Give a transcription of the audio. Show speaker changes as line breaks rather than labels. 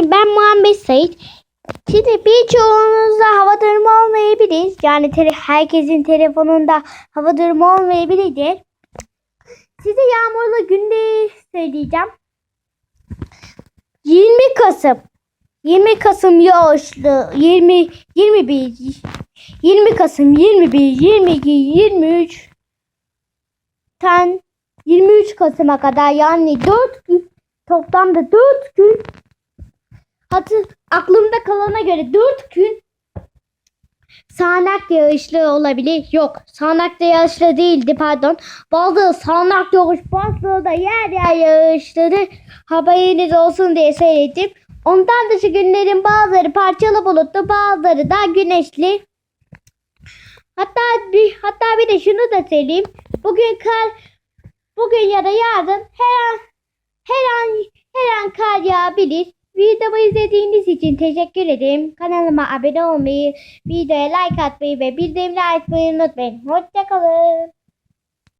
Ben Muhammed Sait. Şimdi birçoğunuzda hava durumu olmayabilir. Yani herkesin telefonunda hava durumu olmayabilir. Size yağmurlu günde söyleyeceğim. 20 Kasım 20 Kasım yağışlı 20 21 20 Kasım 21 22 23 ten 23 Kasım'a kadar yani 4 gün toplamda 4 gün hatı aklımda kalana göre 4 gün sağanak yağışlı olabilir. Yok sağanak da yağışlı değildi pardon. Bazı sağanak yağış bazıları da yer yer yağışları haberiniz olsun diye söyledim. Ondan dışı günlerin bazıları parçalı bulutlu bazıları da güneşli. Hatta bir hatta bir de şunu da söyleyeyim. Bugün kar bugün ya da yarın her an her an her an kar yağabilir. Videomu izlediğiniz için teşekkür ederim. Kanalıma abone olmayı, videoya like atmayı ve bildirimleri açmayı unutmayın. Hoşçakalın.